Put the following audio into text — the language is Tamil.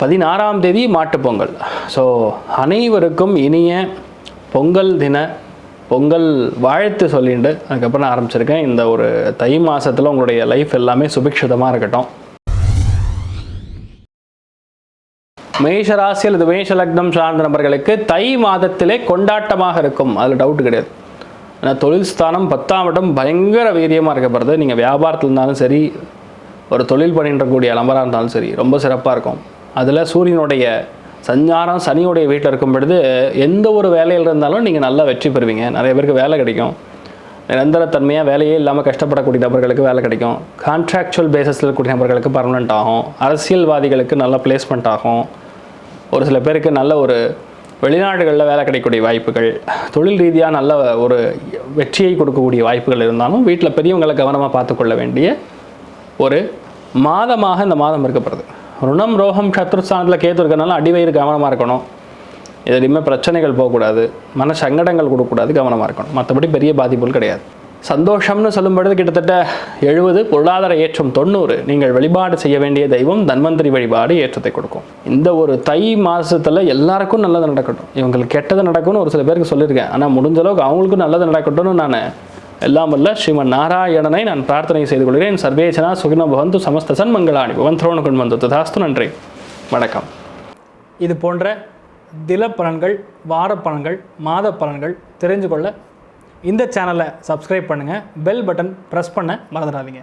பதினாறாம் தேதி மாட்டுப்பொங்கல் ஸோ அனைவருக்கும் இனிய பொங்கல் தின பொங்கல் வாழ்த்து சொல்லிட்டு அதுக்கப்புறம் நான் ஆரம்பிச்சிருக்கேன். இந்த ஒரு தை மாதத்தில் உங்களுடைய லைஃப் எல்லாமே சுபிக்ஷிதமாக இருக்கட்டும். மேஷ ராசி அல்லது மேஷ லக்னம் சார்ந்த நபர்களுக்கு தை மாதத்திலே கொண்டாட்டமாக இருக்கும். அதில் டவுட் கிடையாது. ஏன்னா தொழில் ஸ்தானம் பத்தாம் இடம் பயங்கர வீரியமாக இருக்கப்படுறது நீங்கள் வியாபாரத்தில் இருந்தாலும் சரி ஒரு தொழில் பண்ணின்றக்கூடிய நபராக இருந்தாலும் சரி ரொம்ப சிறப்பாக இருக்கும். அதில் சூரியனுடைய சஞ்சாரம் சனியுடைய வீட்டில் இருக்கும் பொழுது எந்த ஒரு வேலையில் இருந்தாலும் நீங்கள் நல்லா வெற்றி பெறுவீங்க. நிறைய பேருக்கு வேலை கிடைக்கும். நிரந்தரத்தன்மையாக வேலையே இல்லாமல் கஷ்டப்படக்கூடிய நபர்களுக்கு வேலை கிடைக்கும். கான்ட்ராக்சுவல் பேசிஸில் இருக்கக்கூடிய நபர்களுக்கு பர்மனெண்ட் ஆகும். அரசியல்வாதிகளுக்கு நல்ல பிளேஸ்மெண்ட் ஆகும். ஒரு சில பேருக்கு நல்ல ஒரு வெளிநாடுகளில் வேலை கிடைக்கக்கூடிய வாய்ப்புகள் தொழில் ரீதியாக நல்ல ஒரு வெற்றியை கொடுக்கக்கூடிய வாய்ப்புகள் இருந்தாலும் வீட்டில் பெரியவங்களை கவனமாக பார்த்துக்கொள்ள வேண்டிய ஒரு மாதமாக இந்த மாதம் இருக்கப்படுது ருணம் ரோகம் சத்ருஸ்தானத்தில் கேத்து இருக்கிறனால அடிவயிறு கவனமாக இருக்கணும். எதுலையுமே பிரச்சனைகள் போகக்கூடாது. மன சங்கடங்கள் கொடுக்கக்கூடாது கவனமாக இருக்கணும். மற்றபடி பெரிய பாதிப்புகள் கிடையாது. சந்தோஷம்னு சொல்லும்பொழுது கிட்டத்தட்ட எழுபது பொருளாதார ஏற்றம் தொண்ணூறு. நீங்கள் வழிபாடு செய்ய வேண்டிய தெய்வம் தன்வந்திரி வழிபாடு ஏற்றத்தை கொடுக்கும். இந்த ஒரு தை மாதத்தில் எல்லாருக்கும் நல்லது நடக்கட்டும். இவங்களுக்கு கெட்டது நடக்கும்னு ஒரு சில பேருக்கு சொல்லியிருக்கேன். ஆனால் முடிஞ்ச அளவுக்கு அவங்களுக்கும் நல்லது நடக்கட்டும்னு நான் எல்லாம் வல்ல ஸ்ரீமன் நாராயணனை நான் பிரார்த்தனை செய்து கொள்கிறேன். சர்வேஜனா சுகின பவந்து சமஸ்த சன்மங்களாணி பவன் திரோண கொண்டு வந்து ததாஸ்து. நன்றி. வணக்கம். இது போன்ற தில பலன்கள் வார பலன்கள் மாத பலன்கள் தெரிஞ்சு கொள்ள இந்த சேனலை சப்ஸ்கிரைப் பண்ணுங்கள் பெல் பட்டன் ப்ரெஸ் பண்ண மறந்துடாதீங்க.